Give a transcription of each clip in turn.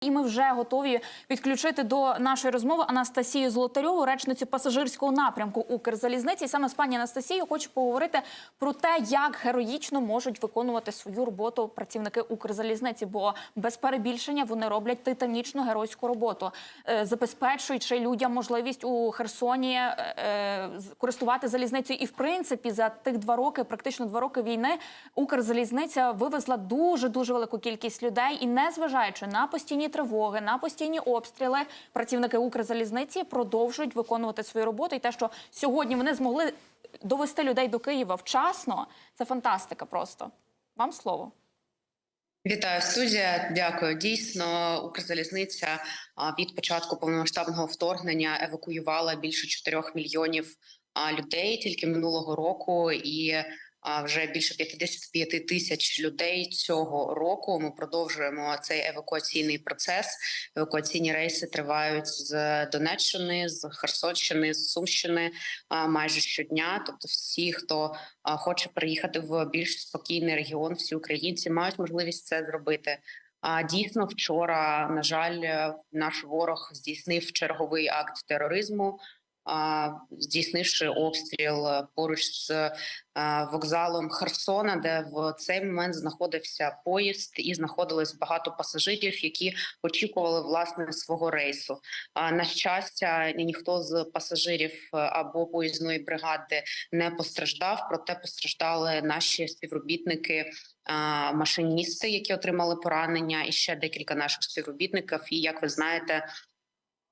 І ми вже готові підключити до нашої розмови Анастасію Золотарьову, речницю пасажирського напрямку Укрзалізниці. Саме з пані Анастасією хочу поговорити про те, як героїчно можуть виконувати свою роботу працівники Укрзалізниці, бо без перебільшення вони роблять титанічну геройську роботу, е, забезпечуючи людям можливість у Херсоні е, е, користувати залізницею. І в принципі, за тих два роки, практично два роки війни, Укрзалізниця вивезла дуже дуже велику кількість людей, і незважаючи на постійні тривоги, на постійні обстріли, працівники Укрзалізниці продовжують виконувати свою роботу. І те, що сьогодні вони змогли довести людей до Києва вчасно, це фантастика. Просто вам слово. Вітаю студія. Дякую. Дійсно, Укрзалізниця від початку повномасштабного вторгнення евакуювала більше 4 мільйонів людей тільки минулого року, і вже більше 55 тисяч людей цього року. Ми продовжуємо цей евакуаційний процес. Евакуаційні рейси тривають з Донеччини, з Херсонщини, з Сумщини майже щодня. Тобто, всі, хто хоче приїхати в більш спокійний регіон, всі українці мають можливість це зробити. А дійсно, вчора, на жаль, наш ворог здійснив черговий акт тероризму, здійснивши обстріл е, поруч з е, вокзалом Херсона, де в цей момент знаходився поїзд, і знаходилось багато пасажирів, які очікували власне свого рейсу. А на щастя, ніхто з пасажирів е, або поїзної бригади не постраждав. Проте постраждали наші співробітники. Машиністи, які отримали поранення, і ще декілька наших співробітників. І як ви знаєте,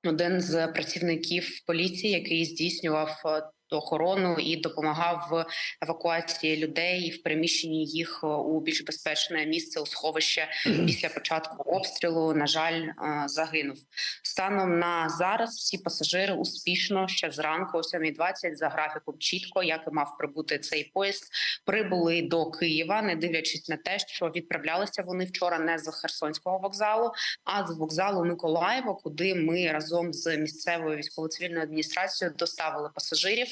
один з працівників поліції, який здійснював е, охорону і допомагав в евакуації людей і в переміщенні їх е, у більш безпечне місце у сховище після початку обстрілу. На жаль, е, загинув. Станом на зараз всі пасажири успішно ще зранку, о 7.20 за графіком чітко, як і мав прибути цей поїзд, прибули до Києва, не дивлячись на те, що відправлялися вони вчора не з Херсонського вокзалу, а з вокзалу Миколаєва, куди ми разом з місцевою військово-цивільною адміністрацією доставили пасажирів.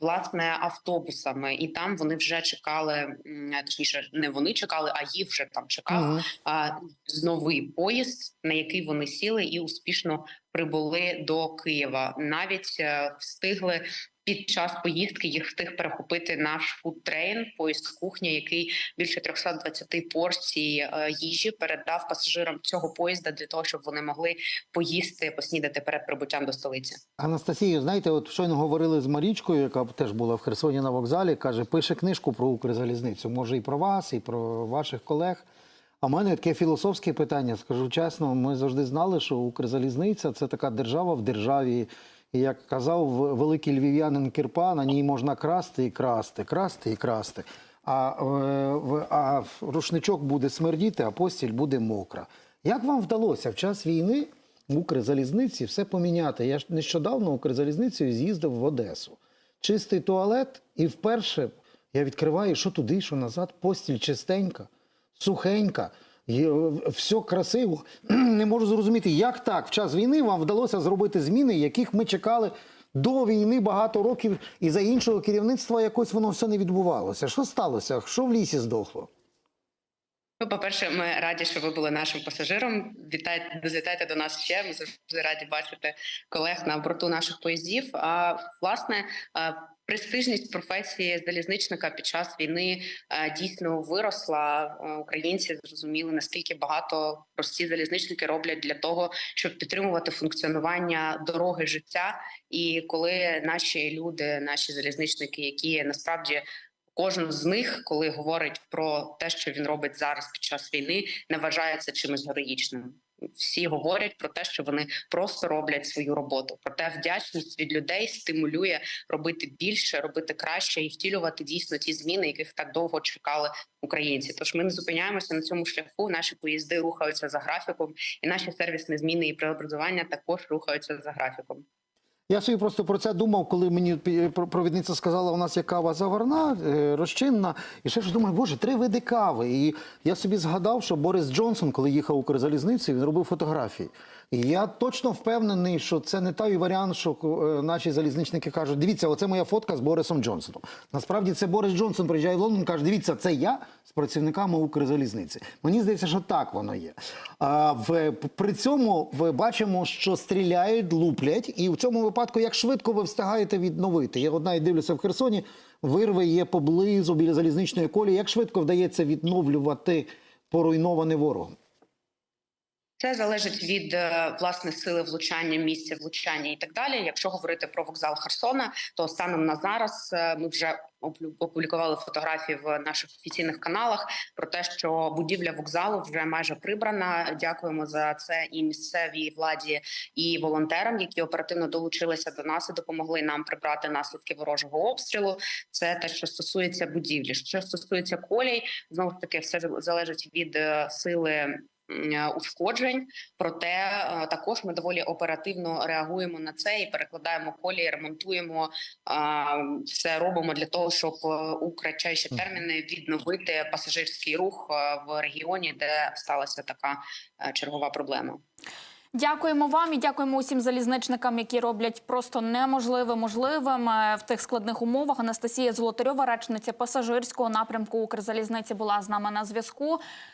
Власне, автобусами, і там вони вже чекали, точніше, не вони чекали, а їх вже там чекав Мгм. а, новий поїзд, на який вони сіли, і успішно прибули до Києва. Навіть е, встигли під час поїздки їх встиг перехопити наш фудтрейн, поїзд кухня, який більше 320 порцій е, їжі передав пасажирам цього поїзда для того, щоб вони могли поїсти, поснідати перед прибуттям до столиці. Анастасію, знаєте, от щойно говорили з Марічкою, яка теж була в Херсоні на вокзалі, каже, пише книжку про Укрзалізницю. Може, і про вас, і про ваших колег. А в мене таке філософське питання. Скажу чесно, ми завжди знали, що Укрзалізниця це така держава в державі. І як казав великий львів'янин Кірпа, на ній можна красти і красти, красти і красти. А, е, а рушничок буде смердіти, а постіль буде мокра. Як вам вдалося в час війни в Укрзалізниці все поміняти? Я ж нещодавно Укрзалізницею з'їздив в Одесу. Чистий туалет, і вперше я відкриваю, що туди, що назад, постіль чистенька, сухенька, е, все красиво. Не можу зрозуміти, як так в час війни вам вдалося зробити зміни, яких ми чекали до війни багато років, і за іншого керівництва якось воно все не відбувалося. Що сталося? Що в лісі здохло? Ну, по-перше, ми раді, що ви були нашим пасажиром. Вітайте, завітайте до нас ще. Ми завжди раді бачити колег на борту наших поїздів. А власне, престижність професії залізничника під час війни дійсно виросла. Українці зрозуміли наскільки багато прості залізничники роблять для того, щоб підтримувати функціонування дороги життя. І коли наші люди, наші залізничники, які насправді Кожен з них, коли говорить про те, що він робить зараз під час війни, не вважає це чимось героїчним. Всі говорять про те, що вони просто роблять свою роботу. Проте вдячність від людей стимулює робити більше, робити краще і втілювати дійсно ті зміни, яких так довго чекали українці. Тож ми не зупиняємося на цьому шляху. Наші поїзди рухаються за графіком, і наші сервісні зміни і преобразування також рухаються за графіком. Я собі просто про це думав, коли мені про- провідниця сказала, у нас є кава заварна, е, розчинна. І ще ж думаю, боже, три види кави. І я собі згадав, що Борис Джонсон, коли їхав Укрзалізницею, він робив фотографії. Я точно впевнений, що це не той варіант, що е, наші залізничники кажуть: дивіться, оце моя фотка з Борисом Джонсоном. Насправді це Борис Джонсон приїжджає в Лондон, каже: дивіться, це я з працівниками Укрзалізниці. Мені здається, що так воно є. А в при цьому ви бачимо, що стріляють, луплять, і в цьому випадку як швидко ви встигаєте відновити. Я одна і дивлюся в Херсоні. Вирви є поблизу біля залізничної колії. Як швидко вдається відновлювати поруйноване ворогом? Це залежить від е, власне сили влучання, місця влучання і так далі. Якщо говорити про вокзал Херсона, то станом на зараз е, ми вже опублікували фотографії в наших офіційних каналах про те, що будівля вокзалу вже майже прибрана. Дякуємо за це і місцевій владі, і волонтерам, які оперативно долучилися до нас і допомогли нам прибрати наслідки ворожого обстрілу. Це те, що стосується будівлі. Що стосується колій, знову ж таки, все залежить від е, сили ушкоджень. Проте е, також ми доволі оперативно реагуємо на це і перекладаємо колії, ремонтуємо все робимо для того, щоб е, у кратчайші терміни відновити пасажирський рух е, в регіоні, де сталася така е, чергова проблема. Дякуємо вам і дякуємо усім залізничникам, які роблять просто неможливе можливим е, в тих складних умовах. Анастасія Золотарьова, речниця пасажирського напрямку Укрзалізниці, була з нами на зв'язку.